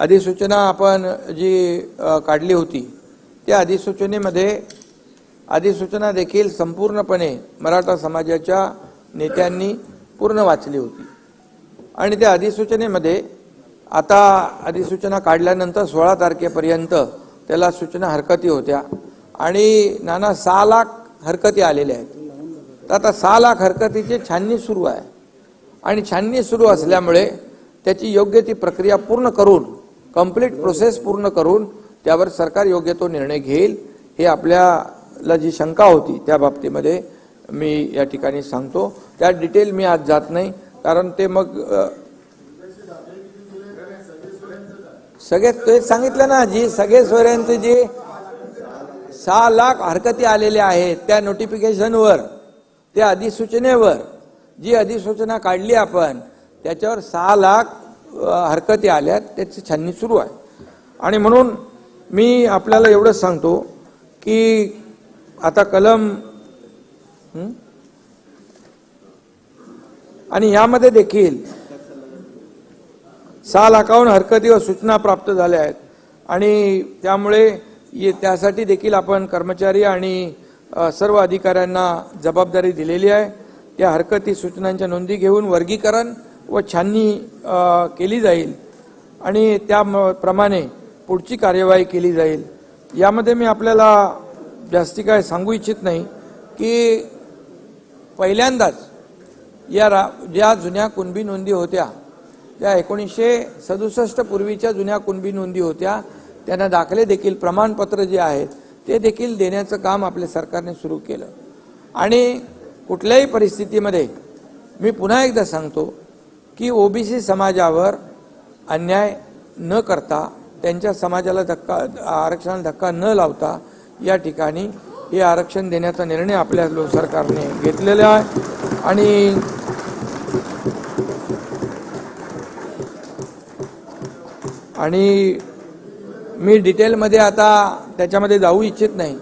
अधिसूचना आपण जी काढली होती त्या अधिसूचनेमध्ये अधिसूचना देखील संपूर्णपणे मराठा समाजाच्या नेत्यांनी पूर्ण वाचली होती. आणि त्या अधिसूचनेमध्ये आता अधिसूचना काढल्यानंतर सोळा तारखेपर्यंत त्याला सूचना हरकती होत्या आणि नाना सहा लाख हरकती आलेल्या आहेत. तर आता सहा लाख हरकतीची छाननी सुरू आहे. आणि छाननी सुरू असल्यामुळे त्याची योग्य ती प्रक्रिया पूर्ण करून कंप्लीट प्रोसेस पूर्ण करून त्यावर सरकार योग्य तो निर्णय घेईल हे आपल्याला जी शंका होती त्या बाबतीमध्ये मी या ठिकाणी सांगतो. त्या डिटेल मी आज जात नाही कारण ते मग सगळे तेच सांगितलं ना जी सगळे सोयऱ्यांचे जे सहा लाख हरकती आलेल्या आहेत त्या नोटिफिकेशनवर त्या अधिसूचनेवर जी अधिसूचना काढली आपण त्याच्यावर सहा लाख हरकती आल्या त्याची छाननी सुरू आहे. आणि म्हणून मी आपल्याला एवढंच सांगतो की आता कलम आणि यामध्ये देखील सहा लाखाहून हरकती व सूचना प्राप्त झाल्या आहेत. आणि त्यामुळे ये- त्यासाठी देखील आपण कर्मचारी आणि सर्व अधिकाऱ्यांना जबाबदारी दिलेली आहे. त्या हरकती सूचनांच्या नोंदी घेऊन वर्गीकरण व छाननी केली जाईल आणि त्या म- प्रमाणे पुढची कार्यवाही केली जाईल. यामध्ये मी आपल्याला जास्ती काय सांगू इच्छित नाही की पहिल्यांदाच या रा ज्या जुन्या कुणबी नोंदी होत्या त्या एकोणीसशे सदुसष्ट पूर्वीच्या जुन्या कुणबी नोंदी होत्या त्यांना दाखले देखील प्रमाणपत्र जे आहेत ते देखील देण्याचं काम आपल्या सरकारने सुरू केलं. आणि कुठल्याही परिस्थितीमध्ये मी पुन्हा एकदा सांगतो की ओबीसी समाजावर अन्याय न करता त्यांच्या समाजाला धक्का आरक्षणाला धक्का न लावता या ठिकाणी हे आरक्षण देण्याचा निर्णय आपल्या लो सरकारने घेतलेला आहे. आणि आणि मी डिटेलमध्ये आता त्याच्यामध्ये जाऊ इच्छित नाही.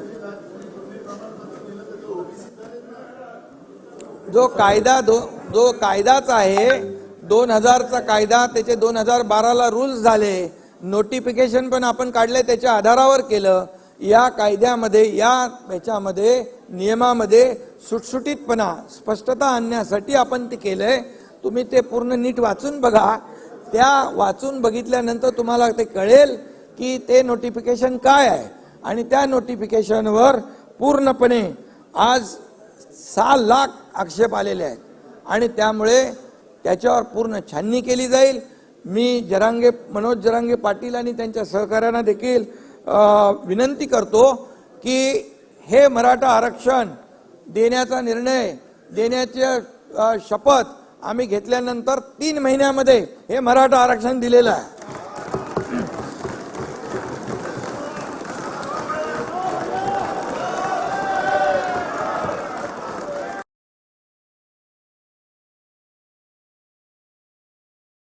जो कायदा दो जो कायदाच आहे दोन हजारचा कायदा त्याचे दोन हजार बाराला रूल्स झाले. नोटिफिकेशन पण आपण काढले त्याच्या आधारावर केलं. या कायद्यामध्ये या ह्याच्यामध्ये नियमामध्ये सुटसुटीतपणा स्पष्टता आणण्यासाठी आपण ते केलंय. तुम्ही ते पूर्ण नीट वाचून बघा. त्या वाचून बघितल्यानंतर तुम्हाला ते कळेल की ते नोटिफिकेशन काय आहे. आणि त्या नोटिफिकेशनवर पूर्णपणे आज सहा लाख आक्षेप आलेले आहेत. आणि त्यामुळे त्याच्यावर पूर्ण छाननी केली जाईल. मी जरांगे मनोज जरांगे पाटील आणि त्यांच्या सहकार्यांना देखील विनंती करतो की हे मराठा आरक्षण देण्याचा निर्णय देण्याचे शपथ आम्ही घेतल्यानंतर तीन महिन्यामध्ये हे मराठा आरक्षण दिलेलं आहे.